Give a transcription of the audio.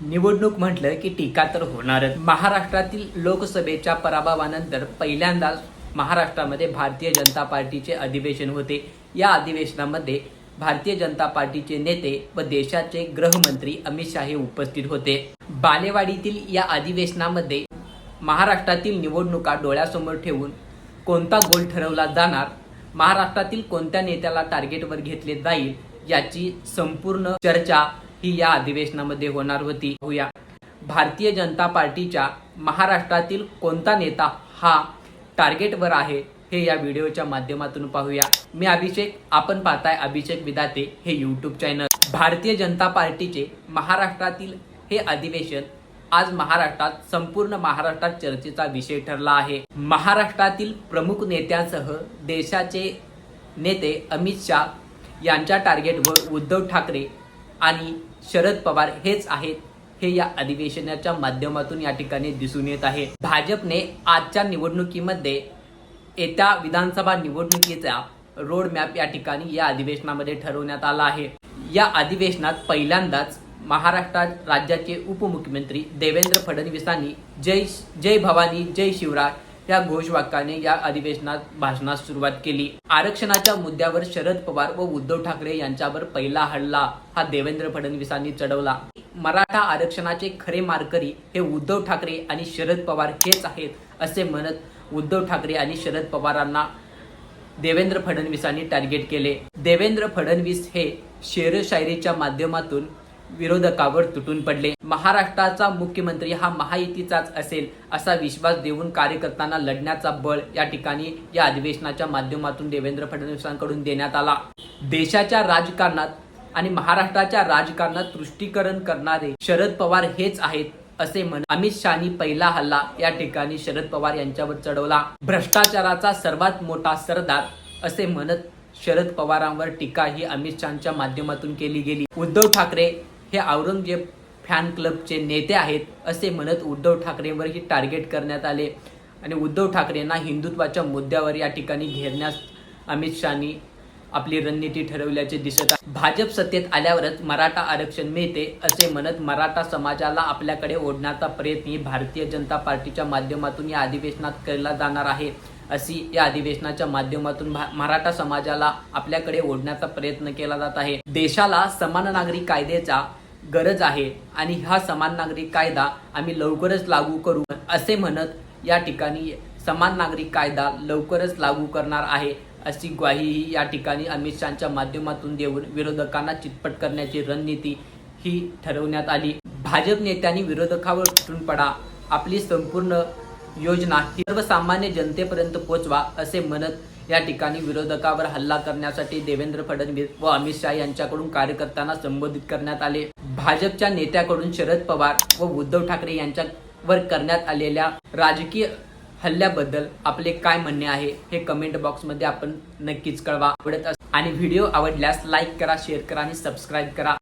निवडणूक म्हटलं की टीका तर होणारच. महाराष्ट्रातील लोकसभेच्या पराभवानंतर पहिल्यांदाच महाराष्ट्रामध्ये भारतीय जनता पार्टीचे अधिवेशन होते. या अधिवेशनामध्ये भारतीय जनता पार्टीचे नेते व देशाचे गृहमंत्री अमित शाह हे उपस्थित होते. बालेवाडीतील या अधिवेशनामध्ये महाराष्ट्रातील निवडणुका डोळ्यासमोर ठेवून कोणता गोल ठरवला जाणार महाराष्ट्रातील कोणत्या नेत्याला टार्गेटवर घेतले जाईल याची संपूर्ण चर्चा ही या अधिवेशनामध्ये होणार होती. होऊया भारतीय जनता पार्टीच्या महाराष्ट्रातील कोणता नेता हा टार्गेटवर आहे हे या व्हिडिओच्या माध्यमातून पाहूया. मी अभिषेक आपण पाहताय अभिषेक विदाते हे यूट्यूब चॅनल भारतीय जनता पार्टीचे महाराष्ट्रातील हे अधिवेशन आज महाराष्ट्रात संपूर्ण महाराष्ट्रात चर्चेचा विषय ठरला आहे. महाराष्ट्रातील प्रमुख नेत्यांसह देशाचे नेते अमित शाह यांच्या टार्गेटवर उद्धव ठाकरे आणि शरद पवार हेच आहेत हे या अधिवेशनाच्या माध्यमातून या ठिकाणी दिसून येत आहे. भाजपने आजच्या निवडणुकीमध्ये येत्या विधानसभा निवडणुकीचा रोड मॅप या ठिकाणी या अधिवेशनामध्ये ठरवण्यात आला आहे. या अधिवेशनात पहिल्यांदाच महाराष्ट्रात राज्याचे उपमुख्यमंत्री देवेंद्र फडणवीसांनी जय जय भवानी जय शिवराय या घोषवाक्याने या अधिवेशनात भाषणास सुरुवात केली. आरक्षणाच्या मुद्द्यावर शरद पवार व उद्धव ठाकरे यांच्यावर पहिला हल्ला हा देवेंद्र फडणवीसांनी चढवला. मराठा आरक्षणाचे खरे मारकरी हे उद्धव ठाकरे आणि शरद पवार हेच आहेत असे म्हणत उद्धव ठाकरे आणि शरद पवारांना देवेंद्र फडणवीसांनी टार्गेट केले. देवेंद्र फडणवीस हे शेरशायरीच्या माध्यमातून विरोधकावर तुटून पडले. महाराष्ट्राचा मुख्यमंत्री हा महायुतीचाच असेल असा विश्वास देऊन कार्यकर्त्यांना लढण्याचा बळ या ठिकाणी या अधिवेशनाच्या माध्यमातून देवेंद्र फडणवीसांकडून देण्यात आला. देशाच्या राजकारणात आणि महाराष्ट्राच्या राजकारणात तुष्टीकरण करणारे शरद पवार हेच आहेत असे म्हण अमित शहानी पहिला हल्ला या ठिकाणी शरद पवार यांच्यावर चढवला. भ्रष्टाचाराचा सर्वात मोठा सरदार असे म्हणत शरद पवारांवर टीका ही अमित शहाच्या माध्यमातून केली गेली. उद्धव ठाकरे हे औरंगजेब फॅन क्लबचे नेते आहेत असे म्हणत उद्धव ठाकरेंवरही टार्गेट करण्यात आले. आणि उद्धव ठाकरेंना हिंदुत्वाच्या मुद्द्यावर या ठिकाणी घेरण्यास अमित शहानी आपली रणनीती ठरवल्याचे दिसत आहे. भाजप सत्तेत आल्यावरच मराठा आरक्षण मिळते असे म्हणत मराठा समाजाला आपल्याकडे ओढण्याचा प्रयत्न ही भारतीय जनता पार्टीच्या माध्यमातून या अधिवेशनात केला जाणार आहे. अशी या अधिवेशनाच्या माध्यमातून भा- मराठा समाजाला आपल्याकडे ओढण्याचा प्रयत्न केला जात आहे. देशाला समान नागरी कायद्याचा गरज आहे आणि हा समान नागरिक कायदा आम्ही लवकरच लागू करू असे म्हणत या ठिकाणी समान नागरिक कायदा लवकरच लागू करणार आहे अशी ग्वाहीही या ठिकाणी अमित शहाच्या माध्यमातून देऊन विरोधकांना चितपट करण्याची रणनीती ही ठरवण्यात आली. भाजप नेत्यांनी विरोधकावर तुटून पडा. आपली संपूर्ण योजना ही सर्वसामान्य जनतेपर्यंत पोहोचवा असे म्हणत या ठिकाणी विरोधकावर हल्ला करण्यासाठी देवेंद्र फडणवीस व अमित शहा यांच्याकडून कार्यकर्त्यांना संबोधित करण्यात आले. भाजपच्या नेत्याकडून शरद पवार व उद्धव ठाकरे यांच्यावर करण्यात आलेल्या राजकीय हल्ल्याबद्दल आपले काय म्हणणे आहे हे कमेंट बॉक्समध्ये आपण नक्कीच कळवा. आवडत आणि व्हिडिओ आवडल्यास लाईक करा शेअर करा आणि सबस्क्राईब करा.